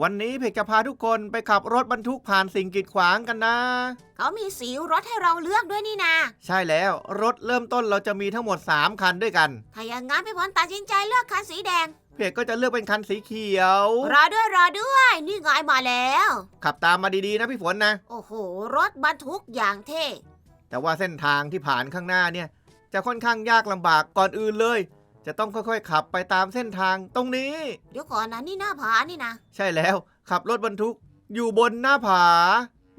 วันนี้เพกจะพาทุกคนไปขับรถบรรทุกผ่านสิ่งกีดขวางกันนะ เขามีสีรถให้เราเลือกด้วยนี่นา ใช่แล้วรถเริ่มต้นเราจะมีทั้งหมด 3 คันด้วยกัน ถ้าอย่างงั้นพี่ฝนตัดสินใจเลือกคันสีแดง เพกก็จะเลือกเป็นคันสีเขียว รอด้วยรอด้วย นี่ไงมาแล้ว ขับตามมาดีๆนะพี่ฝนนะ โอ้โห รถบรรทุกอย่างเท่ แต่ว่าเส้นทางที่ผ่านข้างหน้าเนี่ย จะค่อนข้างยากลำบากก่อนอื่นเลย จะต้องค่อยๆ ขับไปตามเส้นทางตรงนี้ เดี๋ยวก่อนนะนี่หน้าผานี่นะ ใช่แล้วขับรถบรรทุกอยู่บนหน้าผา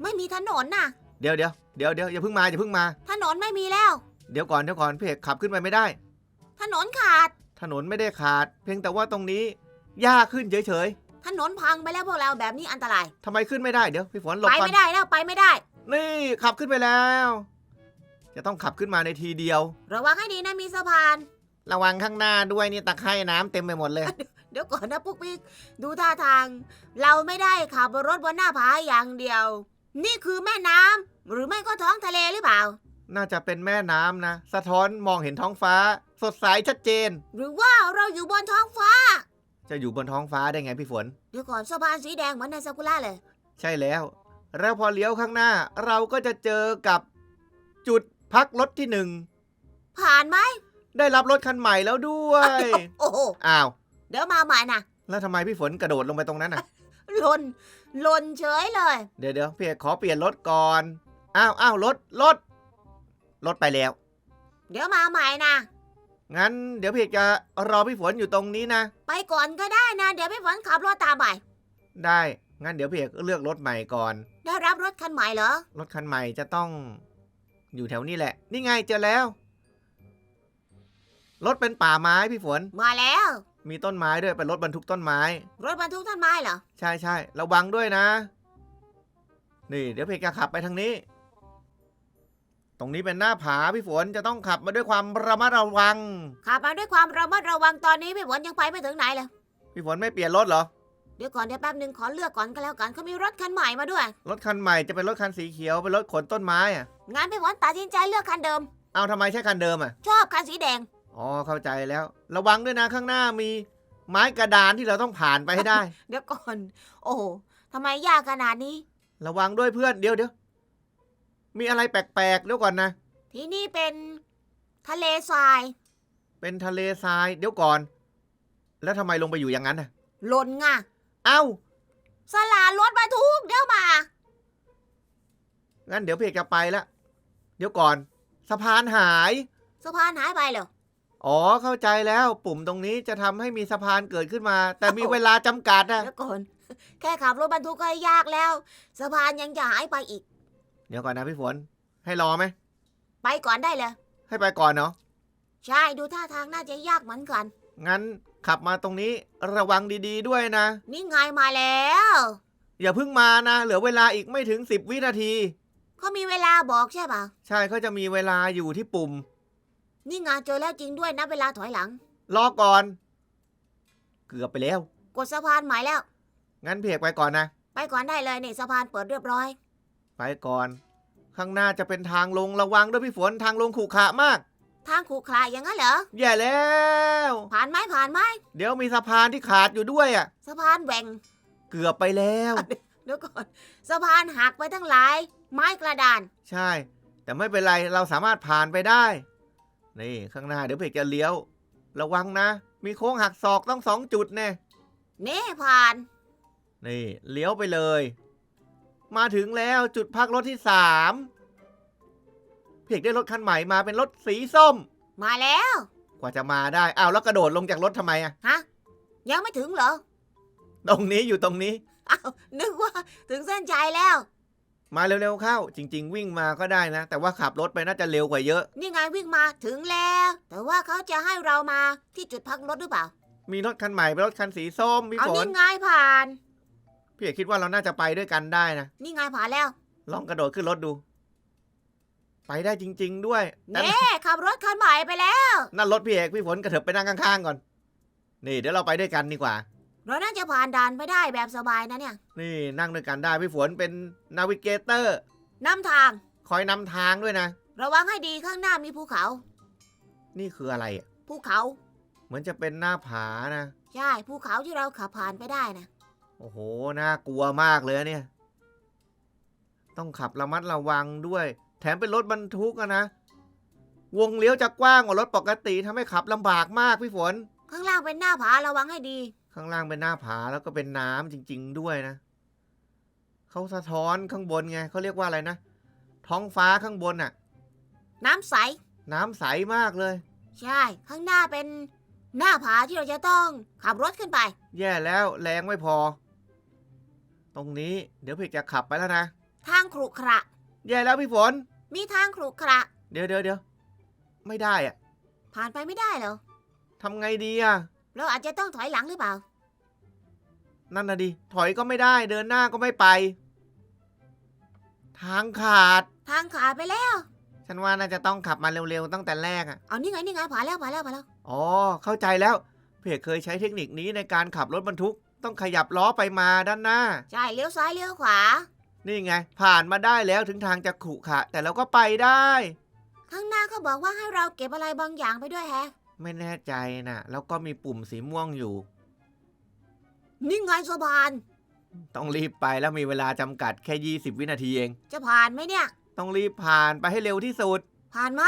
ไม่มีถนนน่ะเดี๋ยวเดี๋ยวเดี๋ยวเดี๋ยวอย่าเพิ่งมาอย่าเพิ่งมา ถนนไม่มีแล้ว เดี๋ยวก่อนเดี๋ยวก่อนพี่เอกขับขึ้นไปไม่ได้ ถนนขาด ถนนไม่ได้ขาด เพียงแต่ว่าตรงนี้หญ้าขึ้นเฉยถนนพังไปแล้วพวกเราแบบนี้อันตราย ๆทำไมขึ้นไม่ได้เดี๋ยวพี่ฝนหลบไปก่อน ไม่ได้แล้วไปไม่ได้ นี่ขับขึ้นไปแล้ว จะต้องขับขึ้นมาในทีเดียว ระวังให้ดีนะมีสะพาน ระวังข้างหน้าด้วยนี่ตะไคร่น้ำเต็มไปหมดเลย เดี๋ยวก่อนนะพวกพี่ดูท่าทาง เราไม่ได้ขับรถบนหน้าผาอย่างเดียว นี่คือแม่น้ำหรือไม่ก็ท้องทะเลหรือเปล่า น่าจะเป็นแม่น้ำนะ สะท้อนมองเห็นท้องฟ้า สดใสชัดเจน หรือว่าเราอยู่บนท้องฟ้า จะอยู่บนท้องฟ้าได้ไงพี่ฝน เดี๋ยวก่อนสะพานสีแดงเหมือนในซากุระเลย ใช่แล้ว แล้วพอเลี้ยวข้างหน้า เราก็จะเจอกับจุดพักรถที่หนึ่ง ผ่านไหม ได้รับรถคันใหม่แล้วด้วย โอ้โหอ้าว เดี๋ยวมาใหม่นะแล้วทำไมพี่ฝนกระโดดลงไปตรงนั้นน่ะ ลนลนเฉยเลย เดี๋ยวเดี๋ยวพี่เอกขอเปลี่ยนรถก่อน อ้าวอ้าวรถรถรถไปแล้ว เดี๋ยวมาใหม่นะงั้นเดี๋ยวพี่เอกจะรอพี่ฝนอยู่ตรงนี้นะ ไปก่อนก็ได้นะ เดี๋ยวพี่ฝนขับรถตามไปได้ งั้นเดี๋ยวพี่เอกเลือกรถใหม่ก่อน ได้รับรถคันใหม่เหรอ รถคันใหม่จะต้องอยู่แถวนี้แหละ นี่ไงเจอแล้ว รถเป็นป่าไม้พี่ฝน มาแล้ว มีต้นไม้ด้วยเป็นรถบรรทุกต้นไม้ รถบรรทุกต้นไม้เหรอ ใช่ใช่ระวังด้วยนะ นี่เดี๋ยวเพกจะขับไปทางนี้ ตรงนี้เป็นหน้าผาพี่ฝนจะต้องขับมาด้วยความระมัดระวัง ขับมาด้วยความระมัดระวังตอนนี้พี่ฝนยังไปไม่ถึงไหนเลยพี่ฝนไม่เปลี่ยนรถเหรอ เดี๋ยวก่อนเดี๋ยวแป๊บหนึ่งขอเลือกก่อนก็แล้วกันเขามีรถคันใหม่มาด้วย รถคันใหม่จะเป็นรถคันสีเขียวเป็นรถขนต้นไม้อะงั้นพี่ฝนตัดสินใจเลือกคันเดิม เอาทำไมใช่คันเดิมอะชอบคันสีแดง อ๋อเข้าใจแล้ว ระวังด้วยนะข้างหน้ามีไม้กระดานที่เราต้องผ่านไปให้ได้ เดี๋ยวก่อน โอ้โหทำไมยากขนาดนี้ ระวังด้วยเพื่อนเดี๋ยวเดี๋ยวมีอะไรแปลกๆเดี๋ยวก่อนนะ ที่นี่เป็นทะเลทราย เป็นทะเลทรายเดี๋ยวก่อน แล้วทำไมลงไปอยู่อย่างนั้นน่ะ หล่นง่ะเอ้า สลารถบรรทุกเดี๋ยวมา งั้นเดี๋ยวเพกจะไปละ เดี๋ยวก่อน สะพานหาย สะพานหายไปเหรอ อ๋อเข้าใจแล้วปุ่มตรงนี้จะทำให้มีสะพานเกิดขึ้นมา แต่มีเวลาจำกัดนะ เดี๋ยวก่อนแค่ขับรถบรรทุกก็ยากแล้วสะพานยังจะหายไปอีก เดี๋ยวก่อนนะพี่ฝน ให้รอไหม ไปก่อนได้เลย ให้ไปก่อนเนาะใช่ดูท่าทางน่าจะยากเหมือนกัน งั้นขับมาตรงนี้ระวังดีๆด้วยนะ นี่ไงมาแล้ว อย่าเพิ่งมานะ เหลือเวลาอีกไม่ถึง 10 วินาที เขามีเวลาบอกใช่ป่ะ ใช่เขาจะมีเวลาอยู่ที่ปุ่ม นี่ไงเจอแล้วจริงด้วยนะเวลาถอยหลัง รอก่อน เกือบไปแล้ว กดสะพานใหม่แล้ว งั้นเพกไปก่อนนะ ไปก่อนได้เลยนี่สะพานเปิดเรียบร้อย ไปก่อน ข้างหน้าจะเป็นทางลงระวังด้วยพี่ฝนทางลงขรุขระมาก ทางขรุขระอย่างนั้นเหรอ แย่แล้ว ผ่านไหมผ่านไหมเดี๋ยวมีสะพานที่ขาดอยู่ด้วยอะ สะพานแหว่งเกือบไปแล้ว เดี๋ยวก่อนสะพานหักไปทั้งหลาย ไม้กระดาน ใช่ แต่ไม่เป็นไรเราสามารถผ่านไปได้ นี่ข้างหน้าเดี๋ยวเพกจะเลี้ยว ระวังนะ มีโค้งหักศอกต้องสองจุดแน่เน่ผ่าน นี่เลี้ยวไปเลย มาถึงแล้วจุดพักรถที่สามเพกได้รถคันใหม่มาเป็นรถสีส้ม มาแล้ว กว่าจะมาได้อ้าวแล้วกระโดดลงจากรถทำไมอะฮะ ยังไม่ถึงเหรอ ตรงนี้อยู่ตรงนี้ อ้าว นึกว่าถึงเส้นชัยแล้ว มาเร็วๆเข้า จริง ๆ วิ่งมาก็ได้นะ แต่ว่าขับรถไปน่าจะเร็วกว่าเยอะ นี่ไงวิ่งมาถึงแล้ว แต่ว่าเขาจะให้เรามาที่จุดพักรถหรือเปล่ามีรถคันใหม่เป็นรถคันสีส้มพี่เอาฝนี่นไงผ่าน พี่เอกคิดว่าเราน่าจะไปด้วยกันได้นะนี่ไงผ่านแล้วลองกระโดดขึ้นรถดู ไปได้จริง ๆ ด้วยแต่เน่ขับรถคันใหม่ไปแล้ว นั่นรถพี่เอกพี่ฝนกระเถิบไปนั่งข้างๆก่อน นี่เดี๋ยวเราไปด้วยกันดีกว่า เราน่าจะผ่านด่านไปได้แบบสบายนะเนี่ยนี่นั่งด้วยกันได้พี่ฝนเป็นนาวิเกเตอร์นำทาง คอยนำทางด้วยนะ ระวังให้ดีข้างหน้ามีภูเขา นี่คืออะไรอะภูเขา เหมือนจะเป็นหน้าผานะ ใช่ ภูเขาที่เราขับผ่านไปได้นะโอ้โห น่ากลัวมากเลยเนี่ย ต้องขับระมัดระวังด้วย แถมเป็นรถบรรทุกอะนะ วงเลี้ยวจะกว้างกว่ารถปกติทำให้ขับลำบากมากพี่ฝน ข้างล่างเป็นหน้าผาระวังให้ดี ข้างล่างเป็นหน้าผาแล้วก็เป็นน้ำจริง ๆ ด้วยนะเขาสะท้อนข้างบนไงเขาเรียกว่าอะไรนะ ท้องฟ้าข้างบนน่ะ น้ำใส น้ำใสมากเลย ใช่ ข้างหน้าเป็นหน้าผาที่เราจะต้องขับรถขึ้นไป แย่แล้วแรงไม่พอ ตรงนี้เดี๋ยวเพกจะขับไปแล้วนะ ทางขรุขระ แย่แล้วพี่ฝน มีทางขรุขระ เดี๋ยวเดี๋ยวเดี๋ยวไม่ได้อะผ่านไปไม่ได้เหรอทำไงดีอะ เราอาจจะต้องถอยหลังหรือเปล่า นั่นนะดิ ถอยก็ไม่ได้ เดินหน้าก็ไม่ไป ทางขาด ทางขาดไปแล้ว ฉันว่าน่าจะต้องขับมาเร็วๆ ตั้งแต่แรกอะเอานี่ไงนี่ไงผ่านแล้วผ่านแล้วผ่านแล้ว อ๋อ เข้าใจแล้ว เพกเคยใช้เทคนิคนี้ในการขับรถบรรทุก ต้องขยับล้อไปมาด้านหน้า ใช่เลี้ยวซ้ายเลี้ยวขวา นี่ไง ผ่านมาได้แล้วถึงทางจะขรุขระแต่เราก็ไปได้ ข้างหน้าเขาบอกว่าให้เราเก็บอะไรบางอย่างไปด้วยแฮะ ไม่แน่ใจนะแล้วก็มีปุ่มสีม่วงอยู่ นี่ไงสะพาน ต้องรีบไปแล้วมีเวลาจำกัดแค่ 20 วินาทีเอง จะผ่านไหมเนี่ย ต้องรีบผ่านไปให้เร็วที่สุด ผ่านไหม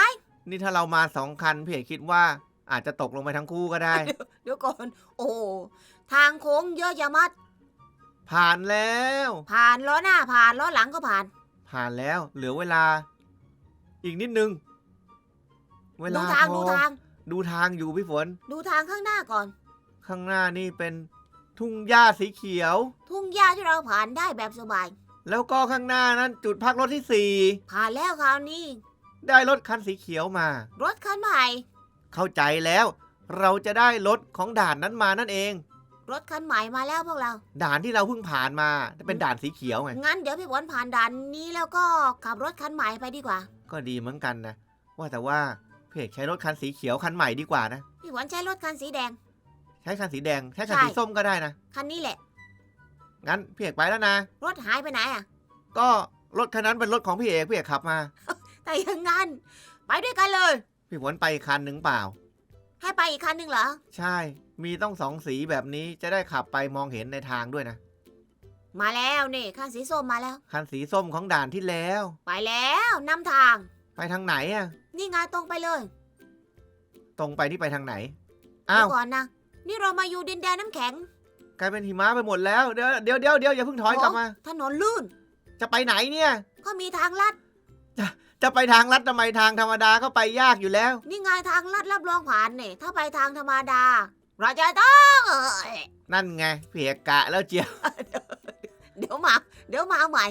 นี่ถ้าเรามาสองคันเพจคิดว่าอาจจะตกลงไปทั้งคู่ก็ได้ เดี๋ยวก่อน โอ้ทางโค้งเยอะจะมัด ผ่านแล้ว ผ่านล้อหน้าผ่านล้อหลังก็ผ่าน ผ่านแล้ว เหลือเวลา อีกนิดนึง เวดูลาทางพอดูทาง ดูทางอยู่พี่ฝน ดูทางข้างหน้าก่อน ข้างหน้านี่เป็นทุ่งหญ้าสีเขียว ทุ่งหญ้าที่เราผ่านได้แบบสบาย แล้วก็ข้างหน้านั้นจุดพักรถที่สี่ผ่านแล้วคราวนี้ ได้รถคันสีเขียวมา รถคันใหม่ เข้าใจแล้ว เราจะได้รถของด่านนั้นมานั่นเอง รถคันใหม่มาแล้วพวกเรา ด่านที่เราเพิ่งผ่านมาเป็นด่านสีเขียวไงงั้นเดี๋ยวพี่ฝนผ่านด่านนี้แล้วก็ขับรถคันใหม่ไปดีกว่า ก็ดีเหมือนกันนะว่าแต่ว่า เพจใช้รถคันสีเขียวคันใหม่ดีกว่านะ พี่ฝนใช้รถคันสีแดง ใช้คันสีแดง ใช้คันใช่สีส้มก็ได้นะ คันนี้แหละ งั้นพี่เอกไปแล้วนะ รถหายไปไหนอะ ก็รถคันนั้นเป็นรถของพี่เอกพี่เอกขับมา แต่อยังงั้น ไปด้วยกันเลย พี่ฝนไปอีกคันหนึ่งเปล่า ให้ไปอีกคันหนึ่งเหรอ ใช่ มีต้องสองสีแบบนี้จะได้ขับไปมองเห็นในทางด้วยนะ มาแล้วนี่คันสีส้มมาแล้ว คันสีส้มของด่านที่แล้ว ไปแล้วนำทาง ไปทางไหนอะนี่ไงตรงไปเลยตรงไปที่ไปทางไหนเดี๋อ้ายววก่อนนะ นี่เรามาอยู่ดินแดนน้ำแข็ง กลายเป็นหิมะไปหมดแล้ว เดี๋ยวเดี๋ยวเดี๋ยวเดี๋ยวอย่าเพิ่งถอยกลับมา ถนนลื่น จะไปไหนเนี่ย ก็มีทางลัด จะไปทางลัดทำไมทางธรรมดาก็ไปยากอยู่แล้ว นี่ไงทางลัดรับรองผ่านเนี่ย ถ้าไปทางธรรมดา เราจะต้องเอ่ยนั่นไงเพียกะแล้วเจียว เดี๋ยวมา เดี๋ยวมาเอาใหม่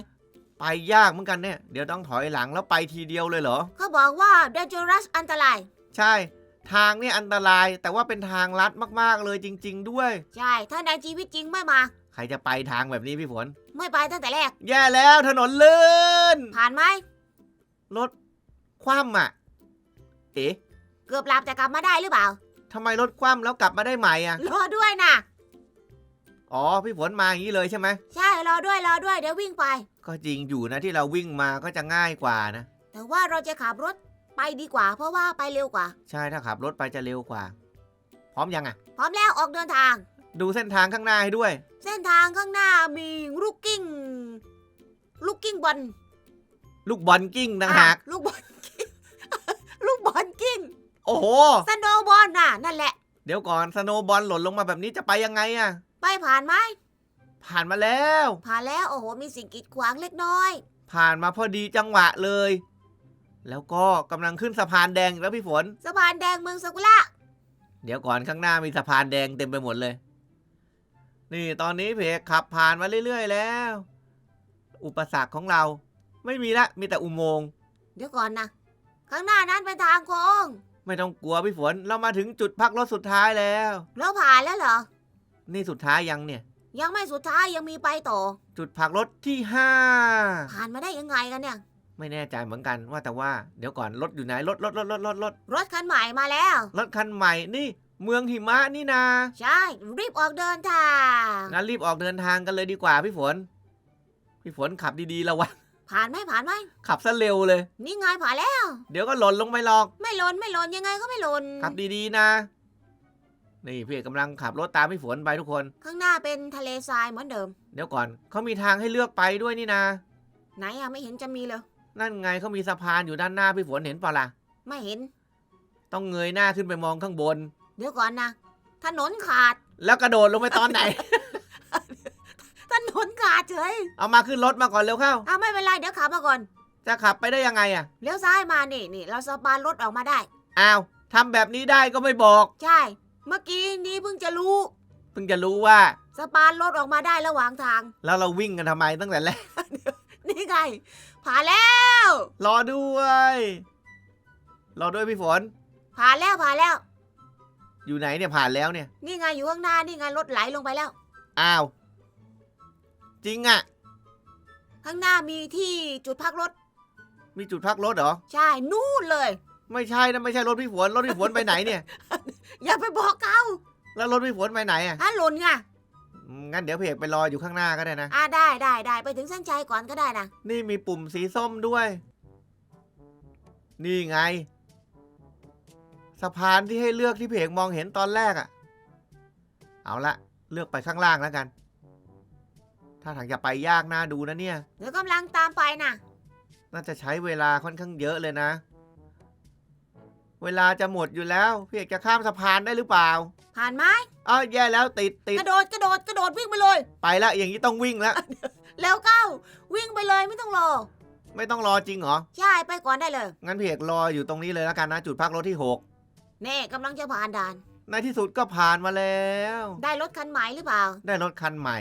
ไปยากเหมือนกันเนี่ย เดี๋ยวต้องถอยหลังแล้วไปทีเดียวเลยเหรอ เขาบอกว่า dangerous อันตราย ใช่ ทางเนี่ยอันตรายแต่ว่าเป็นทางลัดมากๆเลยจริง ๆ ด้วย ใช่ ถ้าในชีวิตจริงไม่มา ใครจะไปทางแบบนี้พี่ฝน ไม่ไปตั้งแต่แรก แย่แล้วถนนลื่น ผ่านไหมรถคว่ำอะ เอ๊ะเกือบหลับแต่กลับมาได้หรือเปล่าทำไมรถคว่ำแล้วกลับมาได้ใหม่อะ รอด้วยนะอ๋อพี่ฝนมาอย่างนี้เลยใช่ไหมใช่ รอด้วยรอด้วยเดี๋ยววิ่งไป ก็จริงอยู่นะที่เราวิ่งมาก็จะง่ายกว่านะ แต่ว่าเราจะขับรถไปดีกว่า เพราะว่าไปเร็วกว่า ใช่ถ้าขับรถไปจะเร็วกว่า พร้อมยังอะ พร้อมแล้วออกเดินทาง ดูเส้นทางข้างหน้าให้ด้วย เส้นทางข้างหน้ามีลูกกิ้งลูกกิ้งบอลลูกบอลกิ้งต่างหากอะลูกบอลกิ้ง ลูกบอลกิ้งโอ้โห สโนว์บอลน่ะนั่นแหละ เดี๋ยวก่อนสโนว์บอลหล่นลงมาแบบนี้จะไปยังไงอะ ไปผ่านไหม ผ่านมาแล้ว ผ่านแล้วโอ้โหมีสิ่งกีดขวางเล็กน้อย ผ่านมาพอดีจังหวะเลย แล้วก็กำลังขึ้นสะพานแดงอีกแล้วพี่ฝน สะพานแดงเมืองซากุระเดี๋ยวก่อนข้างหน้ามีสะพานแดงเต็มไปหมดเลย นี่ตอนนี้เพกขับผ่านมาเรื่อย ๆ แล้ว อุปสรรคของเรา ไม่มีละมีแต่อุโมงค์เดี๋ยวก่อนนะข้างหน้านั้นเป็นทางโค้งไม่ต้องกลัวพี่ฝน เรามาถึงจุดพักรถสุดท้ายแล้ว เราผ่านแล้วเหรอ นี่สุดท้ายยังเนี่ย ยังไม่สุดท้ายยังมีไปต่อ จุดพักรถที่ห้าผ่านมาได้ยังไงกันเนี่ย ไม่แน่ใจเหมือนกันว่าแต่ว่าเดี๋ยวก่อนรถอยู่ไหนรถรถรถรถรถรถรถคันใหม่มาแล้ว รถคันใหม่นี่เมืองหิมะนี่นาใช่ รีบออกเดินทางงั้นรีบออกเดินทางกันเลยดีกว่าพี่ฝน พี่ฝนขับดีๆระวังผ่านไหมผ่านไหมขับซะเร็วเลย นี่ไงผ่านแล้ว เดี๋ยวก็หล่นลงไปหรอก ไม่หล่นไม่หล่นยังไงก็ไม่หล่นขับดีๆนะ นี่พี่เอกกำลังขับรถตามพี่ฝนไปทุกคน ข้างหน้าเป็นทะเลทรายเหมือนเดิม เดี๋ยวก่อนเขามีทางให้เลือกไปด้วยนี่นะ ไหนอะไม่เห็นจะมีเลย นั่นไงเขามีสะพานอยู่ด้านหน้าพี่ฝนเห็นเปล่าล่ะ ไม่เห็น ต้องเงยหน้าขึ้นไปมองข้างบน เดี๋ยวก่อนนะ ถนนขาด แล้วกระโดดลงไปตอนไหน ถนนขาดเฉยเอามาขึ้นรถมาก่อนเร็วเข้าอะไม่เป็นไรเดี๋ยวขับมาก่อน จะขับไปได้ยังไงอะ เลี้ยวซ้ายมานี่นี่เราสปานรถออกมาได้ อ้าวทำแบบนี้ได้ก็ไม่บอก ใช่ เมื่อกี้นี้เพิ่งจะรู้ เพิ่งจะรู้ว่าสปานรถออกมาได้ระหว่างทาง แล้วเราวิ่งกันทำไมตั้งแต่แรก นี่ไงผ่านแล้ว รอด้วย รอด้วยพี่ฝน ผ่านแล้วผ่านแล้ว อยู่ไหนเนี่ยผ่านแล้วเนี่ย นี่ไงอยู่ข้างหน้านี่ไงรถไหลลงไปแล้ว อ้าว จริงอะ ข้างหน้ามีที่จุดพักรถ มีจุดพักรถเหรอ ใช่นู่นเลย ไม่ใช่นะไม่ใช่รถพี่ฝนรถพี่ฝนไปไหนเนี่ย อย่าไปบอกเขาแล้วรถพี่ฝนไปไหนอะถ้าหล่นไงอืมงั้นเดี๋ยวเพกไปรออยู่ข้างหน้าก็ได้นะ อ่าได้ได้ได้ไปถึงเส้นชัยก่อนก็ได้นะนี่มีปุ่มสีส้มด้วย นี่ไง สะพานที่ให้เลือกที่เพกมองเห็นตอนแรกอะ่ะ เอาละเลือกไปข้างล่างแล้วกัน ถ้าทางจะไปยากน่าดูนะเนี่ย เดี๋ยวกำลังตามไปนะน่าจะใช้เวลาค่อนข้างเยอะเลยนะ เวลาจะหมดอยู่แล้ว พี่เอกจะข้ามสะพานได้หรือเปล่า ผ่านไหมอ้าวแย่แล้วติดติดกระโดดกระโดดกระโดดวิ่งไปเลย ไปละอย่างนี้ต้องวิ่งแล้ว แล้วเข้าวิ่งไปเลยไม่ต้องรอไม่ต้องรอจริงเหรอ ใช่ไปก่อนได้เลย งั้นพี่เอกรออยู่ตรงนี้เลยแล้วกันนะจุดพักรถที่หกเน่กำลังจะผ่านด่าน ในที่สุดก็ผ่านมาแล้ว ได้รถคันใหม่หรือเปล่า ได้รถคันใหม่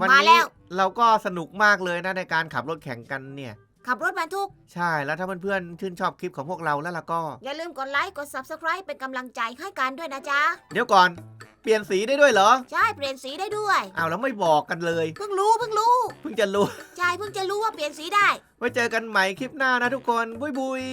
วันมาแล้นี้ว เราก็สนุกมากเลยนะในการขับรถแข่งกันเนี่ย ขับรถบรรทุก ใช่แล้วถ้าเพื่อนๆชื่นชอบคลิปของพวกเราแล้วล่ะก็ อย่าลืมกดไลค์ กด subscribe เป็นกำลังใจให้กันด้วยนะจ๊ะ เดี๋ยวก่อน เปลี่ยนสีได้ด้วยเหรอใช่ เปลี่ยนสีได้ด้วย อ้าวแล้วไม่บอกกันเลย เพิ่งรู้เพิ่งรู้เพิ่งจะรู้ ใช่เพิ่งจะรู้ว่าเปลี่ยนสีได้ ไว้เจอกันใหม่คลิปหน้านะทุกคนบุยบุย